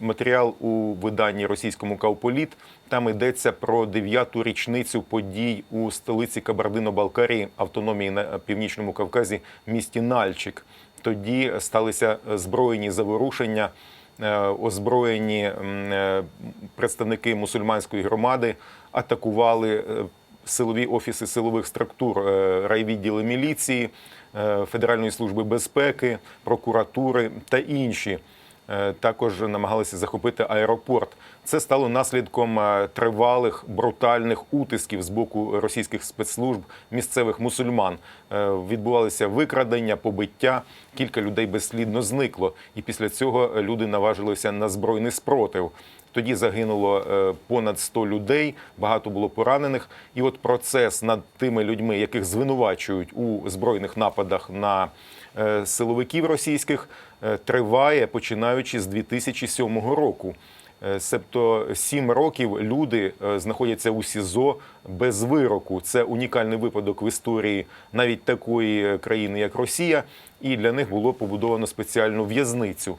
матеріал у виданні російському Кавполіт. Там йдеться про дев'яту річницю подій у столиці Кабардино-Балкарії, автономії на північному Кавказі, місті Нальчик. Тоді сталися збройні заворушення. Е, Озброєні е, представники мусульманської громади атакували е, силові офіси силових структур, райвідділи міліції, Федеральної служби безпеки, прокуратури та інші. Е, Також намагалися захопити аеропорт. Це стало наслідком е, тривалих брутальних утисків з боку російських спецслужб місцевих мусульман. Е, Відбувалися викрадення, побиття. Кілька людей безслідно зникло, і після цього люди наважилися на збройний спротив. Тоді загинуло е, понад 100 людей, багато було поранених. І от процес над тими людьми, яких звинувачують у збройних нападах на е, силовиків російських, е, триває починаючи з 2007 року. Себто сім років люди знаходяться у СІЗО без вироку. Це унікальний випадок в історії навіть такої країни, як Росія, і для них було побудовано спеціальну в'язницю.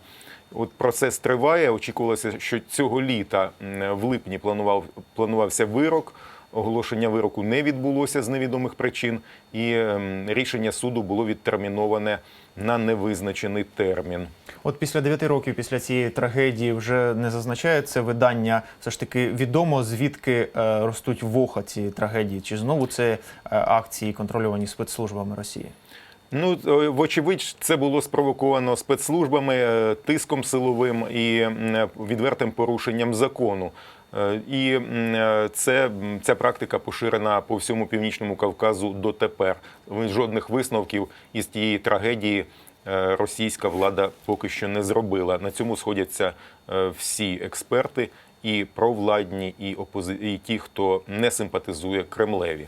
От процес триває. Очікувалося, що цього літа в липні планував планувався вирок. Оголошення вироку не відбулося з невідомих причин, і ем, рішення суду було відтерміноване на невизначений термін. От після 9 років після цієї трагедії вже не зазначає це видання. Все ж таки відомо звідки е, ростуть вуха цієї трагедії. Чи знову це е, акції контрольовані спецслужбами Росії? Ну, е, вочевидь, це було спровоковано спецслужбами, е, тиском силовим і м, відвертим порушенням закону. Е, І е, це, ця практика поширена по всьому північному Кавказу дотепер. Жодних висновків із тієї трагедії е, російська влада поки що не зробила. На цьому сходяться е, всі експерти, і провладні, і опози... і ті, хто не симпатизує Кремлеві.